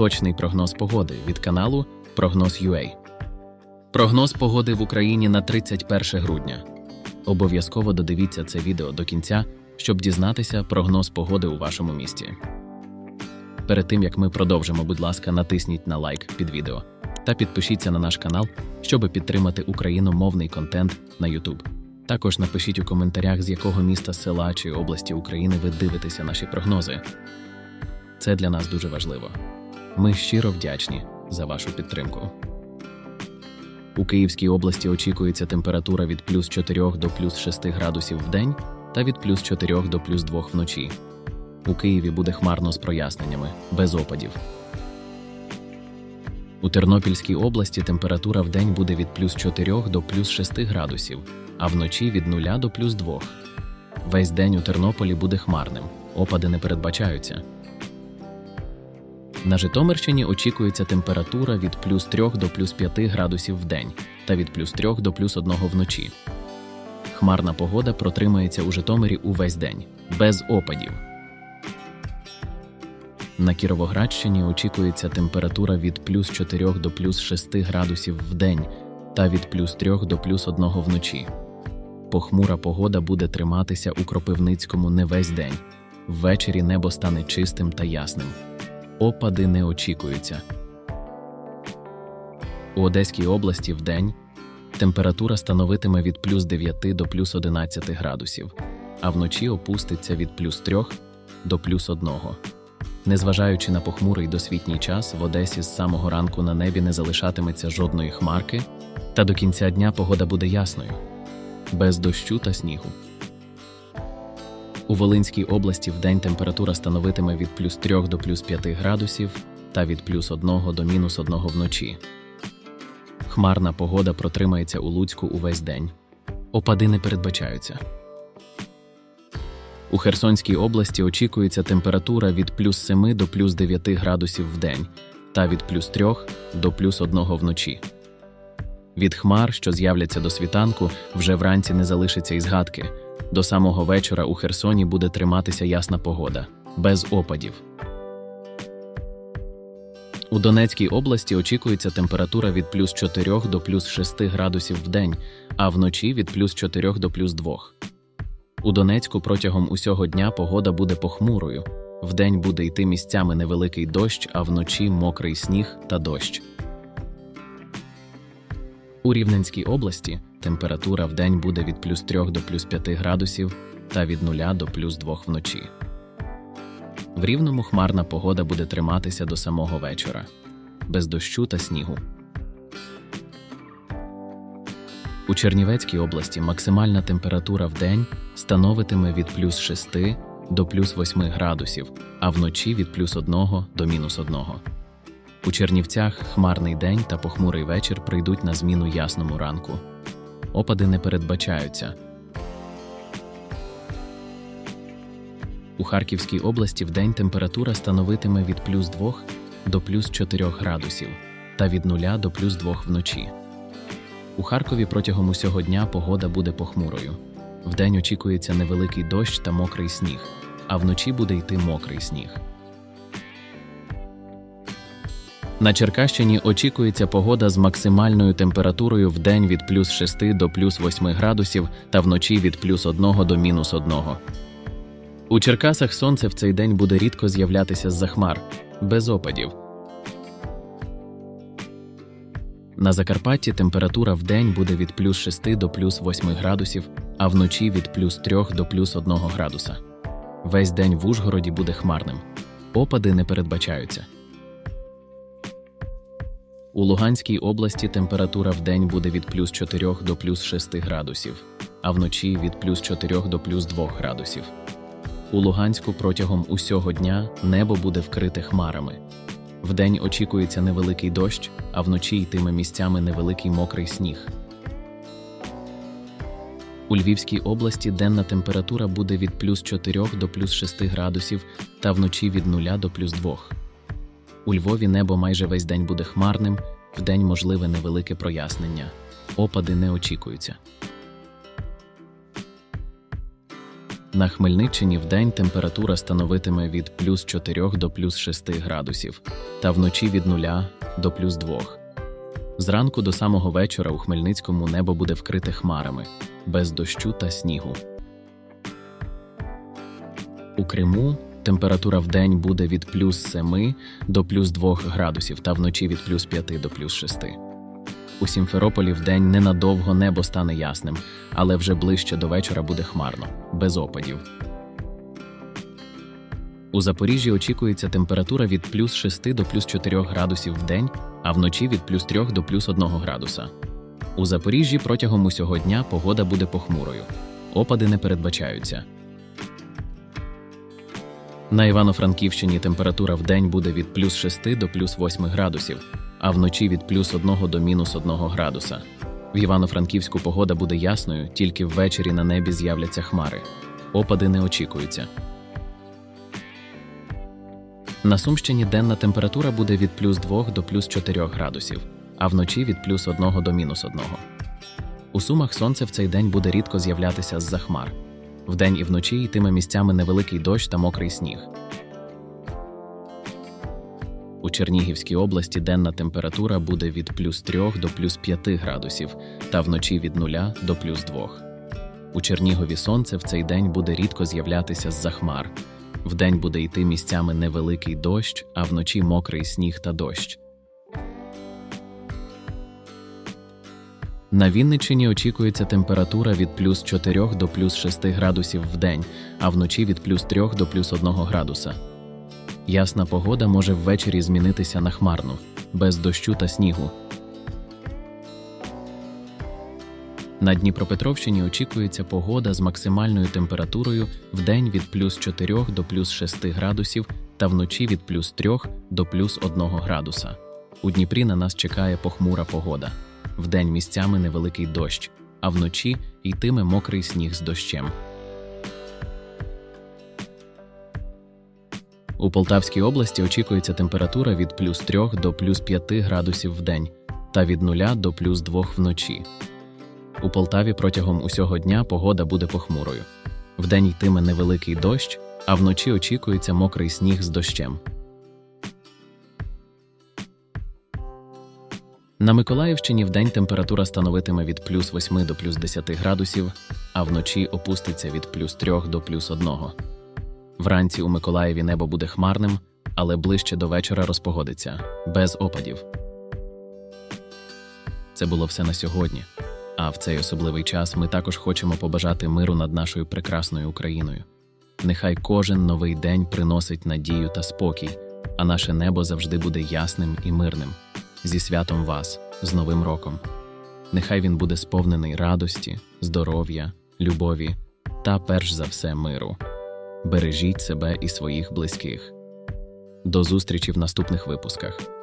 Точний прогноз погоди від каналу Прогноз.ua. Прогноз погоди в Україні на 31 грудня. Обов'язково додивіться це відео до кінця, щоб дізнатися прогноз погоди у вашому місті. Перед тим як ми продовжимо, будь ласка, натисніть на лайк під відео та підпишіться на наш канал, щоб підтримати україномовний контент на YouTube. Також напишіть у коментарях, з якого міста, села чи області України ви дивитеся наші прогнози. Це для нас дуже важливо. Ми щиро вдячні за вашу підтримку. У Київській області очікується температура від плюс 4 до плюс 6 градусів в день та від плюс 4 до плюс 2 вночі. У Києві буде хмарно з проясненнями, без опадів. У Тернопільській області температура в день буде від плюс 4 до плюс 6 градусів, а вночі від 0 до плюс 2. Весь день у Тернополі буде хмарним, опади не передбачаються. На Житомирщині очікується температура від плюс 3 до плюс 5 градусів в день та від плюс 3 до плюс 1 вночі. Хмарна погода протримається у Житомирі увесь день, без опадів. На Кіровоградщині очікується температура від плюс 4 до плюс 6 градусів в день та від плюс 3 до плюс 1 вночі. Похмура погода буде триматися у Кропивницькому не весь день. Ввечері небо стане чистим та ясним. Опади не очікуються. У Одеській області в день температура становитиме від плюс 9 до плюс 11 градусів, а вночі опуститься від плюс 3 до плюс 1. Незважаючи на похмурий досвітній час, в Одесі з самого ранку на небі не залишатиметься жодної хмарки, та до кінця дня погода буде ясною, без дощу та снігу. У Волинській області вдень температура становитиме від плюс 3 до плюс 5 градусів та від плюс 1 до мінус 1 вночі. Хмарна погода протримається у Луцьку увесь день. Опади не передбачаються. У Херсонській області очікується температура від плюс 7 до плюс 9 градусів в день та від плюс 3 до плюс 1 вночі. Від хмар, що з'являться до світанку, вже вранці не залишиться і згадки. До самого вечора у Херсоні буде триматися ясна погода, без опадів. У Донецькій області очікується температура від плюс 4 до плюс 6 градусів в день, а вночі від плюс 4 до плюс 2. У Донецьку протягом усього дня погода буде похмурою. Вдень буде йти місцями невеликий дощ, а вночі мокрий сніг та дощ. У Рівненській області температура вдень буде від плюс 3 до плюс 5 градусів та від 0 до плюс 2 вночі. В Рівному хмарна погода буде триматися до самого вечора, без дощу та снігу. У Чернівецькій області максимальна температура в день становитиме від плюс 6 до плюс 8 градусів, а вночі від плюс 1 до мінус 1. У Чернівцях хмарний день та похмурий вечір прийдуть на зміну ясному ранку. Опади не передбачаються. У Харківській області вдень температура становитиме від плюс 2 до плюс 4 градусів та від 0 до плюс 2 вночі. У Харкові протягом усього дня погода буде похмурою. Вдень очікується невеликий дощ та мокрий сніг, а вночі буде йти мокрий сніг. На Черкащині очікується погода з максимальною температурою в день від плюс 6 до плюс 8 градусів та вночі від плюс 1 до мінус 1. У Черкасах сонце в цей день буде рідко з'являтися з-за хмар, без опадів. На Закарпатті температура в день буде від плюс 6 до плюс 8 градусів, а вночі від плюс 3 до плюс 1 градуса. Весь день в Ужгороді буде хмарним. Опади не передбачаються. У Луганській області температура в день буде від плюс 4 до плюс 6 градусів, а вночі від плюс 4 до плюс 2 градусів. У Луганську протягом усього дня небо буде вкрите хмарами. Вдень очікується невеликий дощ, а вночі йтиме місцями невеликий мокрий сніг. У Львівській області денна температура буде від плюс 4 до плюс 6 градусів та вночі від 0 до плюс 2. У Львові небо майже весь день буде хмарним, вдень можливе невелике прояснення. Опади не очікуються. На Хмельниччині вдень температура становитиме від плюс 4 до плюс 6 градусів, та вночі від 0 до плюс 2. Зранку до самого вечора у Хмельницькому небо буде вкрите хмарами, без дощу та снігу. У Криму температура в день буде від плюс 7 до плюс 2 градусів та вночі від плюс 5 до плюс 6. У Сімферополі вдень ненадовго небо стане ясним, але вже ближче до вечора буде хмарно, без опадів. У Запоріжжі очікується температура від плюс 6 до плюс 4 градусів в день, а вночі від плюс 3 до плюс 1 градуса. У Запоріжжі протягом усього дня погода буде похмурою. Опади не передбачаються. На Івано-Франківщині температура в день буде від плюс 6 до плюс 8 градусів, а вночі від плюс 1 до мінус 1 градуса. В Івано-Франківську погода буде ясною, тільки ввечері на небі з'являться хмари. Опади не очікуються. На Сумщині денна температура буде від плюс 2 до плюс 4 градусів, а вночі від плюс 1 до мінус 1. У Сумах сонце в цей день буде рідко з'являтися з-за хмар. Вдень і вночі йтиме місцями невеликий дощ та мокрий сніг. У Чернігівській області денна температура буде від плюс 3 до плюс 5 градусів та вночі від 0 до плюс 2. У Чернігові сонце в цей день буде рідко з'являтися з-за хмар. Вдень буде йти місцями невеликий дощ, а вночі мокрий сніг та дощ. На Вінниччині очікується температура від плюс 4 до плюс 6 градусів в день, а вночі від плюс 3 до плюс 1 градуса. Ясна погода може ввечері змінитися на хмарну, без дощу та снігу. На Дніпропетровщині очікується погода з максимальною температурою в день від плюс 4 до плюс 6 градусів та вночі від плюс 3 до плюс 1 градуса. У Дніпрі на нас чекає похмура погода. Вдень місцями невеликий дощ, а вночі йтиме мокрий сніг з дощем. У Полтавській області очікується температура від плюс 3 до плюс 5 градусів в день та від 0 до плюс 2 вночі. У Полтаві протягом усього дня погода буде похмурою. Вдень йтиме невеликий дощ, а вночі очікується мокрий сніг з дощем. На Миколаївщині вдень температура становитиме від плюс 8 до плюс 10 градусів, а вночі опуститься від плюс 3 до плюс 1. Вранці у Миколаєві небо буде хмарним, але ближче до вечора розпогодиться, без опадів. Це було все на сьогодні. А в цей особливий час ми також хочемо побажати миру над нашою прекрасною Україною. Нехай кожен новий день приносить надію та спокій, а наше небо завжди буде ясним і мирним. Зі святом вас, з Новим роком. Нехай він буде сповнений радості, здоров'я, любові та, перш за все, миру. Бережіть себе і своїх близьких. До зустрічі в наступних випусках.